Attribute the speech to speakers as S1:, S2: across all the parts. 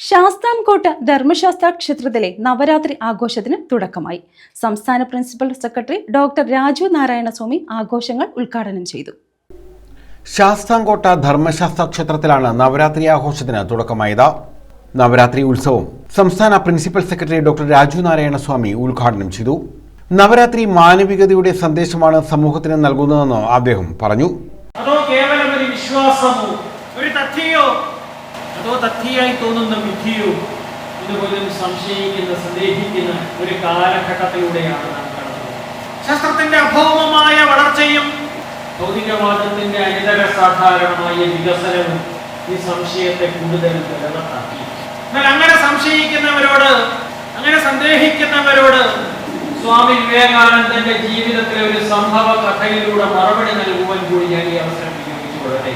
S1: ശാസ്താംകോട്ട ധർമ്മശാസ്ത്ര ക്ഷേത്രത്തിലെ നവരാത്രി ആഘോഷത്തിന് തുടക്കമായി. സംസ്ഥാന principal secretary doctor Raju Narayanaswamy ആഘോഷങ്ങൾ ഉദ്ഘാടനം ചെയ്തു.
S2: ശാസ്താംകോട്ട ധർമ്മശാസ്ത്ര ക്ഷേത്രത്തിലാണ് നവരാത്രി ആഘോഷത്തിന് തുടക്കമായത്. നവരാത്രി ഉത്സവം സംസ്ഥാന principal secretary doctor Raju Narayanaswamy ഉദ്ഘാടനം ചെയ്തു. നവരാത്രി മാനവികതയുടെ സന്ദേശമാണ് സമൂഹത്തിന് നൽകുന്നതെന്ന് അദ്ദേഹം പറഞ്ഞു.
S3: അതോ കേവലം ഒരു വിശ്വാസമോ? ഒരു തഥ്യയോ അതോ തഥ്യയായി തോന്നുന്ന വിധിയോ ഇതുപോലും സംശയിക്കുന്ന സന്ദേഹിക്കുന്ന ഒരു കാലഘട്ടത്തിലൂടെയാണ് നാം കടന്നത്. ശാസ്ത്രത്തിന്റെ അഭൗമമായ വളർച്ചയും ഭൗതികവാദത്തിന്റെ അനിതര സാധാരണമായ വികസനവും ഈ സംശയത്തെ കൂടുതൽ നിലനിർത്താക്കി എന്നാൽ അങ്ങനെ സംശയിക്കുന്നവരോട് അങ്ങനെ സന്ദേഹിക്കുന്നവരോട് സ്വാമി വിവേകാനന്ദന്റെ ജീവിതത്തിലെ ഒരു സംഭവ കഥയിലൂടെ മറുപടി നൽകുവാൻ കൂടി ഞാൻ ഈ അവസരം വിനിയോഗിച്ചുകൊള്ളട്ടെ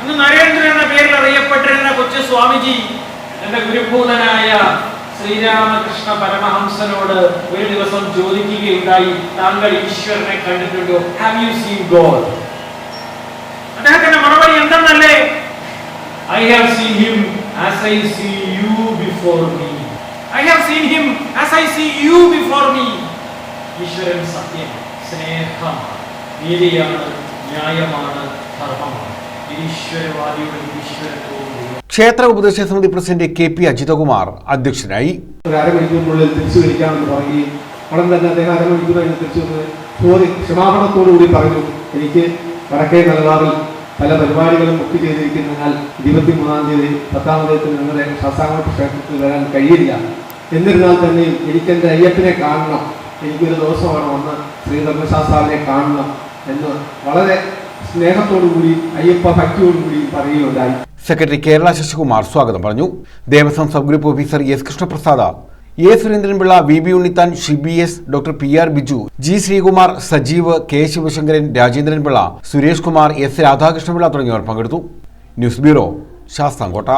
S3: അന്ന് നരേന്ദ്രൻ എന്ന പേരിൽ അറിയപ്പെട്ടിരുന്ന കൊച്ചു സ്വാമിജി എന്റെ ഗുരുഭൂതനായ ശ്രീരാമകൃഷ്ണ പരമഹംസനോട് ഒരു ദിവസം ചോദിക്കുകയുണ്ടായി താങ്കൾ ഈശ്വരനെ കണ്ടിട്ടുണ്ടോ? ഹാവ് യു സീൻ ഗോഡ് അദ്ദേഹത്തിന്റെ മറുപടി എന്തെന്നല്ലേ? I have seen him as I see you before me I have seen him as I see you before me ഈശ്വരൻ സത്യം സ്നേഹം നീതിയാണ് ന്യായമാണ് ധർമ്മമാണ്.
S2: ക്ഷേത്ര ഉപദേശക സമിതി പ്രസിഡന്റ് കെ പി അജിതകുമാർ അധ്യക്ഷനായി.
S4: അരമണിക്കൂറിനുള്ളിൽ തിരിച്ചു വിളിക്കാമെന്ന് പറയുകയും ഉടൻ തന്നെ അദ്ദേഹം അരമണിക്കൂർ കഴിഞ്ഞ് തിരിച്ചു വന്ന് ക്ഷമാപണത്തോടുകൂടി പറഞ്ഞു എനിക്ക് വടക്കേ നിലവാറിൽ പല പരിപാടികളും ബുക്ക് ചെയ്തിരിക്കുന്നതിനാൽ ഇരുപത്തി മൂന്നാം തീയതി പത്താം തീയതി നിങ്ങളുടെ ശാസ്താംകോട്ട ക്ഷേത്രത്തിൽ വരാൻ കഴിയില്ല. എന്നിരുന്നാൽ തന്നെയും എനിക്കെന്റെ അയ്യപ്പനെ കാണണം. എനിക്കൊരു ദിവസമാണ് ഒന്ന് ശ്രീ ധർമ്മശാസ്താവിനെ കാണണം എന്ന് വളരെ സ്നേഹത്തോടുകൂടി അയ്യപ്പ ഭക്തിയോടുകൂടി പറയുകയുണ്ടായി
S2: സെക്രട്ടറി കേരള ശശികുമാർ സ്വാഗതം പറഞ്ഞു. Devaswom sub group officer S Krishnaprasad A Surendranpillai V B Unnithan Shibi S doctor P R Biju G Sreekumar Sajeev K Sivasankaran Rajendranpillai Suresh Kumar S Radhakrishnapillai തുടങ്ങിയവർ പങ്കെടുത്തു. News bureau Sasthamkotta.